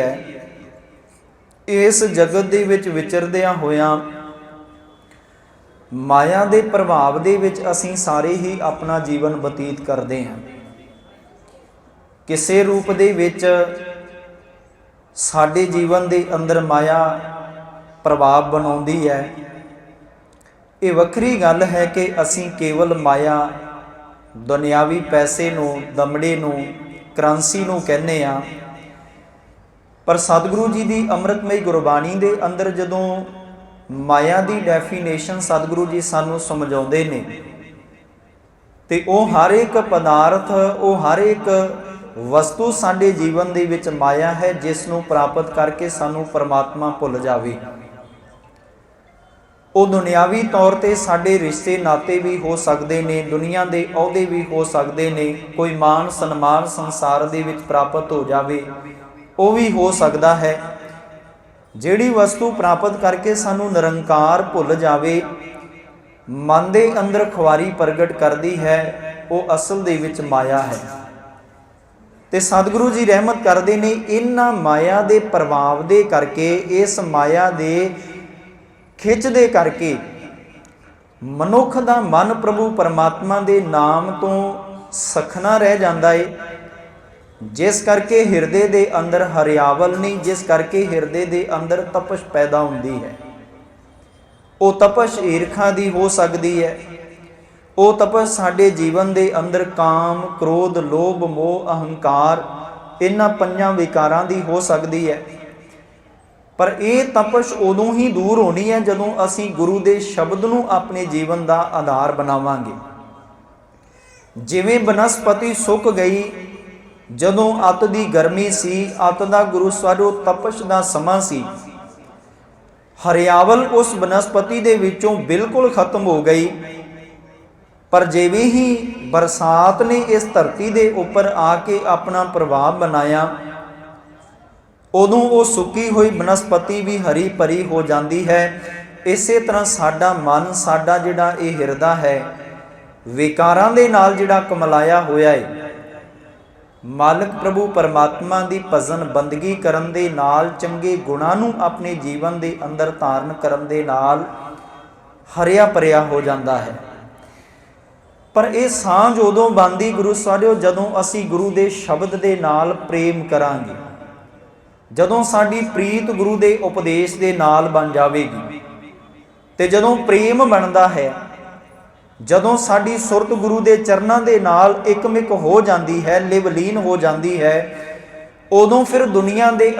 ਹੈ, ਇਸ ਜਗਤ ਦੇ ਵਿੱਚ ਵਿਚਰਦਿਆਂ ਹੋਇਆਂ ਮਾਇਆ ਦੇ ਪ੍ਰਭਾਵ ਦੇ ਵਿੱਚ ਅਸੀਂ ਸਾਰੇ ਹੀ ਆਪਣਾ ਜੀਵਨ ਬਤੀਤ ਕਰਦੇ ਹਾਂ। ਕਿਸੇ ਰੂਪ ਦੇ ਵਿੱਚ ਸਾਡੇ ਜੀਵਨ ਦੇ ਅੰਦਰ ਮਾਇਆ ਪ੍ਰਭਾਵ ਬਣਾਉਂਦੀ ਹੈ। ਇਹ ਵੱਖਰੀ ਗੱਲ ਹੈ ਕਿ ਅਸੀਂ ਕੇਵਲ ਮਾਇਆ, ਦੁਨਿਆਵੀ ਪੈਸੇ ਨੂੰ, ਦਮੜੇ ਨੂੰ, ਕਰੰਸੀ ਨੂੰ ਕਹਿੰਦੇ ਆ ਪਰ ਸਤਿਗੁਰੂ ਜੀ ਦੀ ਅੰਮ੍ਰਿਤਮਈ ਗੁਰਬਾਣੀ ਦੇ ਅੰਦਰ ਜਦੋਂ ਮਾਇਆ ਦੀ ਡੈਫੀਨੇਸ਼ਨ ਸਤਿਗੁਰੂ ਜੀ ਸਾਨੂੰ ਸਮਝਾਉਂਦੇ ਨੇ, ਤੇ ਉਹ ਹਰ ਇੱਕ ਪਦਾਰਥ, ਉਹ ਹਰ ਇੱਕ ਵਸਤੂ ਸਾਡੇ ਜੀਵਨ ਦੇ ਵਿੱਚ ਮਾਇਆ ਹੈ, ਜਿਸ ਨੂੰ ਪ੍ਰਾਪਤ ਕਰਕੇ ਸਾਨੂੰ ਪਰਮਾਤਮਾ ਭੁੱਲ ਜਾਵੇ। ਉਹ ਦੁਨਿਆਵੀ ਤੌਰ ਤੇ ਸਾਡੇ ਰਿਸ਼ਤੇ ਨਾਤੇ ਵੀ ਹੋ ਸਕਦੇ ਨੇ, ਦੁਨੀਆ ਦੇ ਅਹੁਦੇ ਵੀ ਹੋ ਸਕਦੇ ਨੇ, ਕੋਈ ਮਾਨ ਸਨਮਾਨ ਸੰਸਾਰ ਦੇ ਵਿੱਚ ਪ੍ਰਾਪਤ ਹੋ ਜਾਵੇ ਉਹ ਵੀ ਹੋ ਸਕਦਾ ਹੈ। ਜਿਹੜੀ ਵਸਤੂ ਪ੍ਰਾਪਤ ਕਰਕੇ ਸਾਨੂੰ ਨਿਰੰਕਾਰ ਭੁੱਲ ਜਾਵੇ, ਮਨ ਦੇ ਅੰਦਰ ਖੁਆਰੀ ਪ੍ਰਗਟ ਕਰਦੀ ਹੈ, ਉਹ ਅਸਲ ਦੇ ਵਿੱਚ ਮਾਇਆ ਹੈ। ਤੇ ਸਤਿਗੁਰੂ ਜੀ ਰਹਿਮਤ ਕਰਦੇ ਨੇ, ਇਹਨਾਂ ਮਾਇਆ ਦੇ ਪ੍ਰਭਾਵ ਦੇ ਕਰਕੇ, ਇਸ ਮਾਇਆ ਦੇ ਖਿੱਚ ਦੇ ਕਰਕੇ, ਮਨੁੱਖ ਦਾ ਮਨ ਪ੍ਰਭੂ ਪਰਮਾਤਮਾ ਦੇ ਨਾਮ ਤੋਂ ਸਖਣਾ ਰਹਿ ਜਾਂਦਾ ਏ। ਜਿਸ ਕਰਕੇ ਹਿਰਦੇ ਦੇ ਅੰਦਰ ਹਰਿਆਵਲ ਨਹੀਂ ਜਿਸ ਕਰਕੇ ਹਿਰਦੇ ਦੇ ਅੰਦਰ ਤਪਸ਼ ਪੈਦਾ ਹੁੰਦੀ ਹੈ। ਉਹ ਤਪਸ਼ ਈਰਖਾ ਦੀ ਹੋ ਸਕਦੀ ਹੈ। ਉਹ ਤਪਸ਼ ਸਾਡੇ ਜੀਵਨ ਦੇ ਅੰਦਰ ਕਾਮ, ਕ੍ਰੋਧ, ਲੋਭ, ਮੋਹ, ਅਹੰਕਾਰ ਇਹਨਾਂ ਪੰਜਾਂ ਵਿਕਾਰਾਂ ਦੀ ਹੋ ਸਕਦੀ ਹੈ। ਪਰ ਇਹ ਤਪਸ਼ ਉਦੋਂ ਹੀ ਦੂਰ ਹੋਣੀ ਹੈ ਜਦੋਂ ਅਸੀਂ ਗੁਰੂ ਦੇ ਸ਼ਬਦ ਨੂੰ ਆਪਣੇ ਜੀਵਨ ਦਾ ਆਧਾਰ ਬਣਾਵਾਂਗੇ। ਜਿਵੇਂ ਬਨਸਪਤੀ ਸੁੱਕ ਗਈ ਜਦੋਂ ਅਤ ਦੀ ਗਰਮੀ ਸੀ, ਅਤ ਦਾ ਗੁਰੂ ਸਵਰੋ ਤਪਸ਼ ਦਾ ਸਮਾਂ ਸੀ। ਹਰਿਆਵਲ ਉਸ ਬਨਸਪਤੀ ਦੇ ਵਿੱਚੋਂ ਬਿਲਕੁਲ ਖਤਮ ਹੋ ਗਈ। ਪਰ ਜਿਵੇਂ ਹੀ ਬਰਸਾਤ ਨੇ ਇਸ ਧਰਤੀ ਦੇ ਉੱਪਰ ਆ ਕੇ ਆਪਣਾ ਪ੍ਰਭਾਵ ਬਣਾਇਆ ਉਦੋਂ ਉਹ ਸੁੱਕੀ ਹੋਈ ਬਨਸਪਤੀ ਵੀ ਹਰੀ ਭਰੀ ਹੋ ਜਾਂਦੀ ਹੈ। ਇਸੇ ਤਰ੍ਹਾਂ ਸਾਡਾ ਮਨ, ਸਾਡਾ ਜਿਹੜਾ ਇਹ ਹਿਰਦਾ ਹੈ, ਵਿਕਾਰਾਂ ਦੇ ਨਾਲ ਜਿਹੜਾ ਕਮਲਾਇਆ ਹੋਇਆ ਹੈ ਮਾਲਕ ਪ੍ਰਭੂ ਪਰਮਾਤਮਾ ਦੀ ਭਜਨ ਬੰਦਗੀ ਕਰਨ ਦੇ ਨਾਲ, ਚੰਗੇ ਗੁਣਾਂ ਨੂੰ ਆਪਣੇ ਜੀਵਨ ਦੇ ਅੰਦਰ ਧਾਰਨ ਕਰਨ ਦੇ ਨਾਲ ਹਰਿਆ ਭਰਿਆ ਹੋ ਜਾਂਦਾ ਹੈ। ਪਰ ਇਹ ਸਾਂਝ ਉਦੋਂ ਬੰਦੀ ਗੁਰੂ ਸਾਹਿਬੋ ਜਦੋਂ ਅਸੀਂ ਗੁਰੂ ਦੇ ਸ਼ਬਦ ਦੇ ਨਾਲ ਪ੍ਰੇਮ ਕਰਾਂਗੇ। ਜਦੋਂ ਸਾਡੀ ਪ੍ਰੀਤ ਗੁਰੂ ਦੇ ਉਪਦੇਸ਼ ਦੇ ਨਾਲ ਬਣ ਜਾਵੇਗੀ। ਤੇ ਜਦੋਂ ਪ੍ਰੇਮ ਬਣਦਾ ਹੈ ਜਦੋਂ ਸਾਡੀ ਸੁਰਤ ਗੁਰੂ ਦੇ ਚਰਨਾਂ ਦੇ ਨਾਲ ਇੱਕਮਿਕ ਹੋ ਜਾਂਦੀ ਹੈ, ਲਿਵਲੀਨ ਹੋ ਜਾਂਦੀ ਹੈ, ਉਦੋਂ ਫਿਰ ਦੁਨੀਆ ਦੇ